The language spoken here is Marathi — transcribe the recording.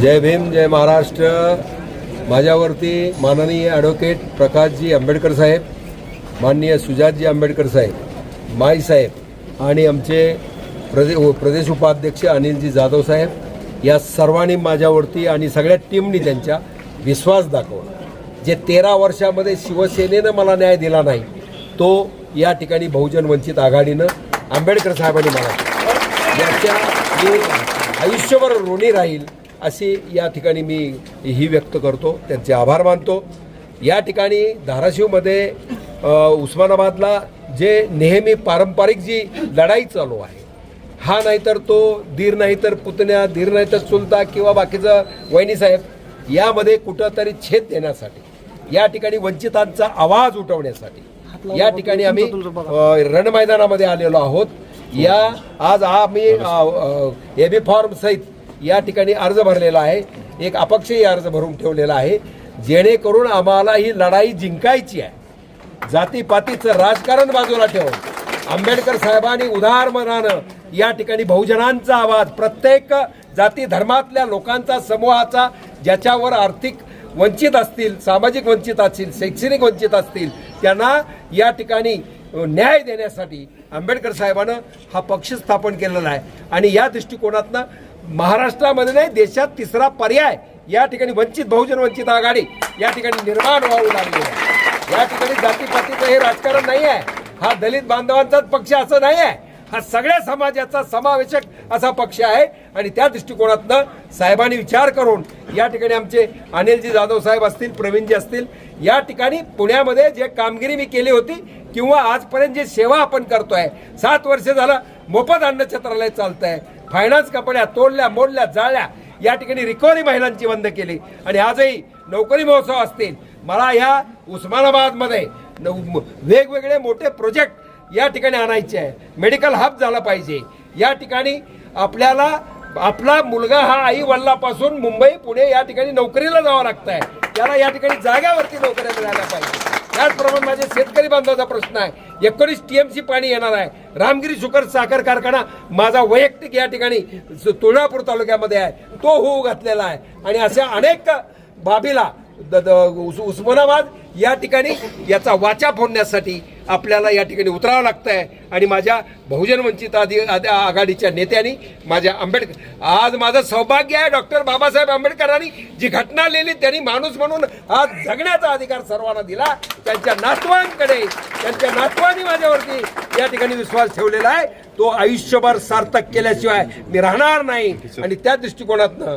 जय भीम जय महाराष्ट्र. माझ्यावरती माननीय ॲडव्होकेट प्रकाशजी आंबेडकर साहेब माननीय सुजातजी आंबेडकर साहेब माय साहेब आणि आमचे प्रदे प्रदेश उपाध्यक्ष अनिलजी जाधव साहेब या सर्वांनी माझ्यावरती आणि सगळ्या टीमनी त्यांच्या विश्वास दाखवला. जे तेरा वर्षामध्ये शिवसेनेनं मला न्याय दिला नाही तो या ठिकाणी बहुजन वंचित आघाडीनं आंबेडकर साहेबांनी मला याच्या मी आयुष्यभर ऋणी राहील अशी या ठिकाणी मी ही व्यक्त करतो. त्यांचे आभार मानतो. या ठिकाणी धाराशिवमध्ये उस्मानाबादला जे नेहमी पारंपरिक जी लढाई चालू आहे हा नाहीतर तो धीर नाही तर पुतण्या धीर नाही तर चुलता किंवा बाकीचं वहिनीसाहेब यामध्ये कुठंतरी छेद देण्यासाठी या ठिकाणी वंचितांचा आवाज उठवण्यासाठी या ठिकाणी आम्ही रणमैदानामध्ये आलेलो आहोत. या आज आम्ही ए बी फॉर्म सहित या ठिकाणी अर्ज भरलेला आहे. एक अपक्षही अर्ज भरून ठेवलेला आहे. जेणेकरून आम्हाला ही लढाई जिंकायची आहे. जातीपातीचं राजकारण बाजूला ठेवून आंबेडकर साहेबांनी उदार मनानं या ठिकाणी बहुजनांचा आवाज प्रत्येक जाती धर्मातल्या लोकांचा समूहाचा ज्याच्यावर आर्थिक वंचित असतील सामाजिक वंचित असतील शैक्षणिक वंचित असतील त्यांना या ठिकाणी न्याय देण्यासाठी आंबेडकर साहेबानं हा पक्ष स्थापन केलेला आहे. आणि या दृष्टिकोनातनं महाराष्ट्रामध्ये नाही देशात तिसरा पर्याय या ठिकाणी वंचित बहुजन वंचित आघाडी या ठिकाणी निर्माण व्हावं लागलेलं आहे. या ठिकाणी जातीपातीचं हे राजकारण नाही आहे. हा दलित बांधवांचाच पक्ष असं नाही आहे. हा सगळ्या समाजाचा समावेशक असा पक्ष आहे. आणि त्या दृष्टिकोनातनं साहेबांनी विचार करून या ठिकाणी आमचे अनिलजी जाधव साहेब असतील प्रवीणजी असतील या ठिकाणी पुण्यामध्ये जे कामगिरी मी केली होती किंवा आजपर्यंत जे सेवा आपण करतोय सात वर्ष झालं मोफत अन्न छत्रालय चालत आहे फायनान्स कंपन्या तोडल्या मोडल्या जाळल्या या ठिकाणी रिकव्हरी महिलांची बंद केली. आणि आजही नोकरी महोत्सव असतील. मला ह्या उस्मानाबादमध्ये न- वेगवेगळे मोठे प्रोजेक्ट या ठिकाणी आणायचे आहे. मेडिकल हब झाला पाहिजे. या ठिकाणी आपल्याला आपला मुलगा हा आई वडिलापासून मुंबई पुणे या ठिकाणी नोकरीला जावं लागत आहे त्याला या ठिकाणी जाग्यावरती नोकऱ्या मिळायला पाहिजे त्याचप्रमाणे माझे शेतकरी बांधवाचा प्रश्न आहे. एकोणीस टीएमसी पाणी येणार आहे. रामगिरी शुकर साखर कारखाना माझा वैयक्तिक या ठिकाणी तुळजापूर तालुक्यामध्ये आहे. तो होऊ घातलेला आहे. आणि अशा अनेक बाबीला उस्मानाबाद या ठिकाणी याचा वाचा फोडण्यासाठी आपल्याला या ठिकाणी उतरावं लागतं आहे आणि माझ्या बहुजन वंचित आधी आधी- आघाडीच्या नेत्यांनी माझ्या आंबेडकर आज माझं सौभाग्य आहे डॉक्टर बाबासाहेब आंबेडकरांनी जी घटना लिहिली त्यांनी माणूस म्हणून आज जगण्याचा अधिकार सर्वांना दिला. त्यांच्या नातवांकडे त्यांच्या नातवांनी माझ्यावरती या ठिकाणी विश्वास ठेवलेला आहे. तो आयुष्यभर सार्थक केल्याशिवाय मी राहणार नाही. आणि त्या दृष्टिकोनातनं